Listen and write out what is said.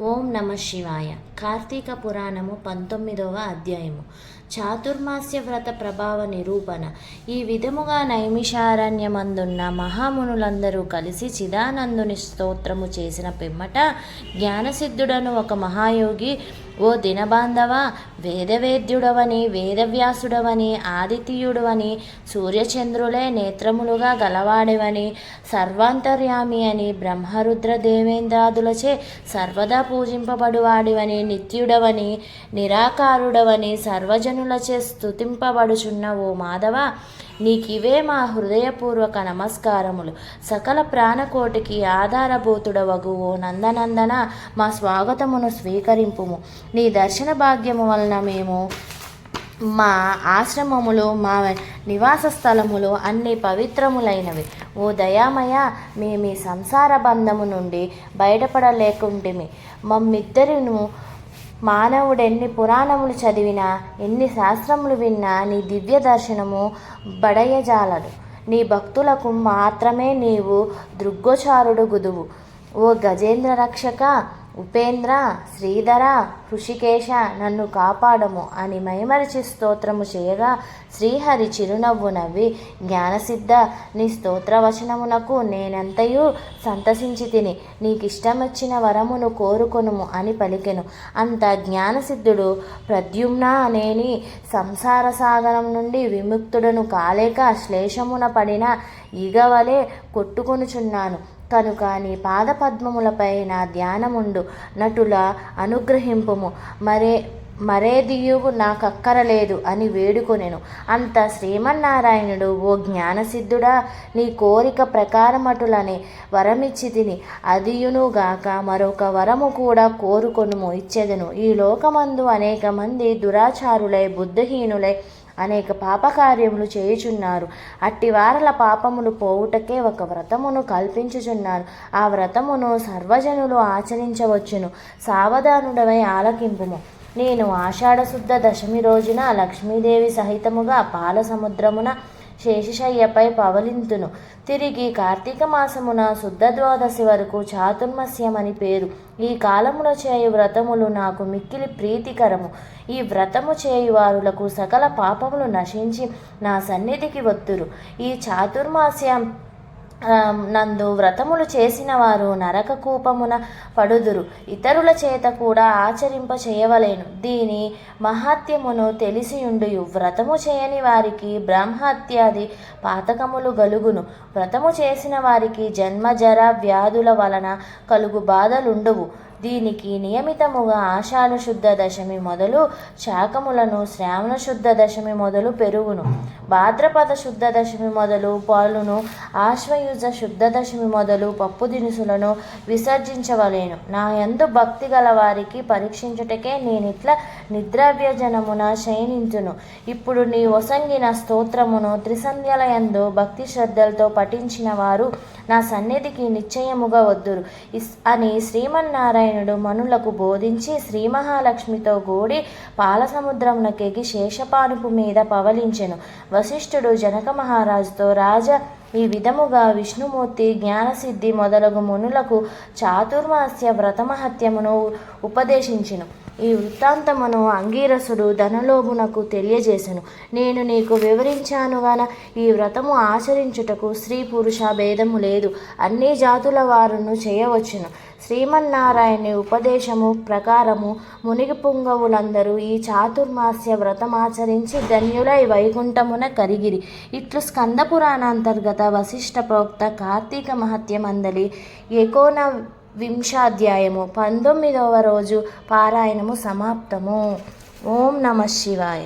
ఓం నమ శివాయ. కార్తీక పురాణము పంతొమ్మిదవ అధ్యాయము. చాతుర్మాస్య వ్రత ప్రభావ నిరూపణ. ఈ విధముగా నైమిషారణ్యమందున్న మహామునులందరూ కలిసి చిదానందుని స్తోత్రము చేసిన పిమ్మట జ్ఞానసిద్ధుడను ఒక మహాయోగి ఓ దినబాంధవ వేదవేద్యుడవని వేదవ్యాసుడవని ఆదిత్యుడవని సూర్యచంద్రులే నేత్రములుగా గలవాడవని సర్వాంతర్యామి అని బ్రహ్మరుద్ర దేవేంద్రాదులచే సర్వదా పూజింపబడువాడివని నిత్యుడవని నిరాకారుడవని సర్వజనులచే స్తుతింపబడుచున్న ఓ మాధవ నీకివే మా హృదయపూర్వక నమస్కారములు. సకల ప్రాణకోటికి ఆధారభూతుడవగు ఓ నందనందన మా స్వాగతమును స్వీకరింపుము. నీ దర్శన భాగ్యము వలన మేము మా ఆశ్రమములు మా నివాస స్థలములు అన్ని పవిత్రములైనవి. ఓ దయామయ మేము సంసార బంధము నుండి బయటపడలేకుంటిమి. మమ్మిద్దరిను మానవుడెన్ని పురాణములు చదివినా ఎన్ని శాస్త్రములు విన్నా నీ దివ్య దర్శనము బడయజాలడు నీ భక్తులకు మాత్రమే నీవు దృగ్గోచారుడు గుదువు ఓ గజేంద్ర రక్షక ఉపేంద్ర శ్రీధర హృషికేశ నన్ను కాపాడము అని మైమరిచి స్తోత్రము చేయగా శ్రీహరి చిరునవ్వు నవ్వి జ్ఞానసిద్ధ నీ స్తోత్రవచనమునకు నేనెంతయు సంతసించి తిని నీకిష్టమొచ్చిన వరమును కోరుకొనుము అని పలికెను. అంత జ్ఞానసిద్ధుడు ప్రద్యుమ్న అనేని సంసార సాగరం నుండి విముక్తుడను కాలేక శ్లేషమున పడిన ఈగవలే కొట్టుకొనుచున్నాను. కనుక నీ పాదపద్మములపై నా ధ్యానముండు నటుల అనుగ్రహింపుము. మరే మరేదియువు నాకక్కరలేదు అని వేడుకొనెను. అంత శ్రీమన్నారాయణుడు ఓ జ్ఞానసిద్ధుడా నీ కోరిక ప్రకారమటులనే వరమిచ్చి తిని అదియునుగాక మరొక వరము కూడా కోరుకొనుము ఇచ్చెదను. ఈ లోకమందు అనేక మంది దురాచారులై బుద్ధహీనులై అనేక పాపకార్యములు చేయుచున్నారు. అట్టి వారల పాపములు పోవుటకే ఒక వ్రతమును కల్పించుచున్నాను ఆ వ్రతమును సర్వజనులు ఆచరించవచ్చును. సావధానుడవై ఆలకింపుము. నేను ఆషాఢశుద్ధ దశమి రోజున లక్ష్మీదేవి సహితముగా పాల సముద్రమున శేషశయ్యపై పవలింతును. తిరిగి కార్తీక మాసమున శుద్ధ ద్వాదశి వరకు చాతుర్మస్యమని పేరు. ఈ కాలములో చేయు వ్రతములు నాకు మిక్కిలి ప్రీతికరము. ఈ వ్రతము చేయువారులకు సకల పాపములు నశించి నా సన్నిధికి వత్తురు. ఈ చాతుర్మాస్యం నందు వ్రతములు చేసిన వారు నరక కూపమున పడుదురు. ఇతరుల చేత కూడా ఆచరింప చేయవలేను. దీని మహాత్యమును తెలిసియుండుయు. వ్రతము చేయని వారికి బ్రహ్మత్యాది పాతకములు గలుగును. వ్రతము చేసిన వారికి జన్మజర వ్యాధుల వలన కలుగు బాధలుండవు. దీనికి నియమితముగా ఆషాఢ శుద్ధ దశమి మొదలు శాకములను శ్రావణ శుద్ధ దశమి మొదలు పెరుగును. భాద్రపద శుద్ధ దశమి మొదలు పాలును ఆశ్వయుజ శుద్ధ దశమి మొదలు పప్పు దినుసులను విసర్జించవలేను. నా యందు భక్తి గల వారికి పరీక్షించుటకే నేనిట్లా నిద్రావ్యజనమున శయనించును. ఇప్పుడు నీ ఒసంగిన స్తోత్రమును త్రిసంధ్యల యందు భక్తి శ్రద్ధలతో పఠించిన వారు నా సన్నిధికి నిశ్చయముగా వద్దురు. ఇస్ అని నారాయణుడు మనులకు బోధించి శ్రీ మహాలక్ష్మితో గూడి పాలసముద్రమునకెగి శేషపానుపు మీద పవలించెను. వశిష్ఠుడు జనక మహారాజుతో రాజా ఈ విధముగా విష్ణుమూర్తి జ్ఞానసిద్ధి మొదలగు మునులకు చాతుర్మాస్య వ్రతమహత్యమును ఉపదేశించెను. ఈ వృత్తాంతమును అంగీరసుడు ధనలోభునకు తెలియజేశను నేను నీకు వివరించాను గాన ఈ వ్రతము ఆచరించుటకు స్త్రీ పురుష భేదము లేదు. అన్ని జాతుల వారును చేయవచ్చును. శ్రీమన్నారాయణి ఉపదేశము ప్రకారము మునిగి పుంగవులందరూ ఈ చాతుర్మాస్య వ్రతమాచరించి ధన్యులై వైకుంఠమున కరిగిరి. ఇట్లు స్కందపురాణాంతర్గత వశిష్ఠ ప్రోక్త కార్తీక మహత్యమందలి ఏకోన వింశాధ్యాయము పంతొమ్మిదవ రోజు పారాయణము సమాప్తము. ఓం నమ శివాయ.